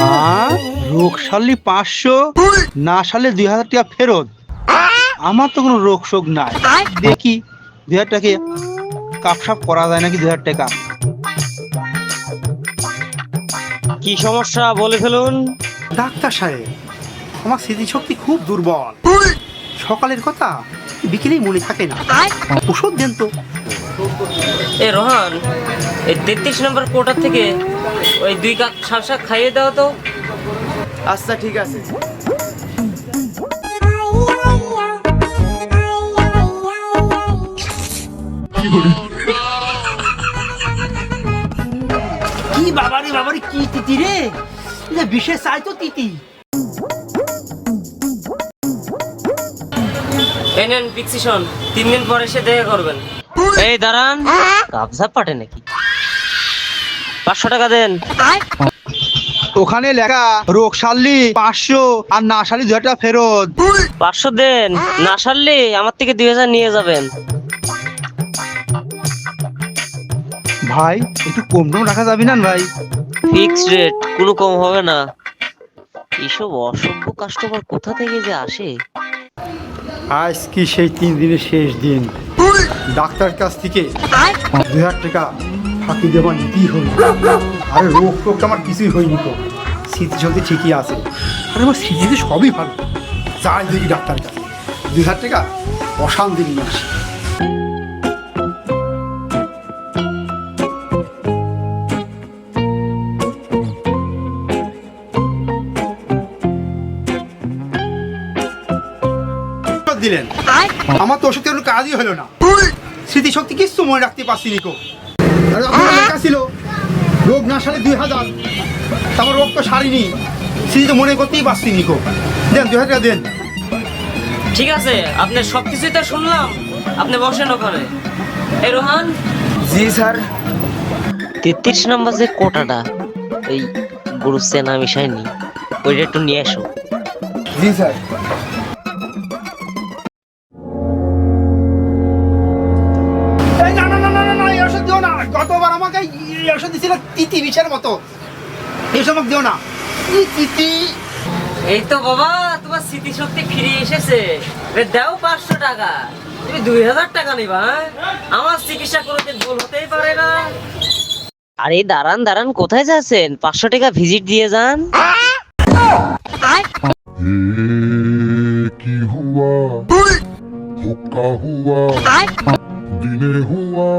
আর রোগ সারলি পাঁচশো না সারলে দুই হাজার টাকা ফেরত। আমার তো কোনো রোগ শোক নাই। দেখি দুই হাজার টাকা কাপসাপ করা যায় নাকি দুই হাজার টাকা? কি সমস্যা বলে ফেলুন? ডাক্তার সাহেব আমার স্মৃতিশক্তি খুব দুর্বল। সকালের কথা বিকেলেই মনে থাকে না। ওষুধ দেন তো। এ রোহান এই তেত্রিশ নম্বর কোটার থেকে ওই দুই কাপ শাক শাক খাইয়ে দাও তো। আচ্ছা ঠিক আছে। কি বাবারে বাবারে কি তিতি রে? বিশেষ চাই তো তিতি। এই নেন পিক্সিশন তিন দিন পরে এসে দেখা করবেন। এই দাঁড়ান। কাবজা পাটে নাকি? পাঁচশো টাকা দেন। ওখানে লেখা রোগ সারলি পাঁচশো আর না সারলি দুই হাজার টাকা ফেরত। পাঁচশো দেন। না সারলে আমার থেকে দুই হাজার নিয়ে যাবেন। ভাই একটু কম টম রাখা যাবে না ভাই? ফিক্সড রেট কোনো কম হবে না। এইসব অসভ্য কাস্টমার কোথা থেকে যে আসে? আজ কি সেই তিন দিনের শেষ দিন? ডাক্তার কাছ থেকে দুই হাজার টাকা ফাঁকি দেওয়া নিতেই হবে আরে রোগ টোগ তো আমার কিছুই হয়নি তো। স্মৃতি স্মৃতিশক্তি ঠিকই আছে। আরে আমার স্মৃতিতে সবই ভালো। যাই দেখি ডাক্তার কাছে। দুই হাজার টাকা অশান্তি নিয়ে আসি। দিলেন। আমার তো ওষুধ কোনো কাজই হলো না? স্মৃতিশক্তি কিচ্ছু মনে রাখতে পারছি নিকো আরে লেখা ছিল রোগ না সারে দুই হাজার তারপর রোগ তো সারিনি স্মৃতি তো মনে করতেই পারছি নিকো দেন দুই হাজার দেন। ঠিক আছে আপনার সবকিছুই তো শুনলাম। আপনি বসেন ওখানে। এই রোহান? জি স্যার। তেত্রিশ নম্বর যে কোটাটা ওই গরু চেনা মিশাইনি ওইটা একটু নিয়ে আসো জি স্যার। মাংস দিছিল তিতি বিচার মতো। এই সমক দিও না। কি তিতি। এই তো বাবা তোমার স্মৃতিশক্তি ফিরে এসেছে। দাও পাঁচশো টাকা। তুমি দুই হাজার টাকা নিবা হ্যাঁ? আমার চিকিৎসা করতে ভুল হতেই পারে না। আরে দাঁড়ান দাঁড়ান কোথায় যাচ্ছেন? পাঁচশো টাকা ভিজিট দিয়ে যান। কি হুয়া? হুকা হুয়া? দিনে হুয়া?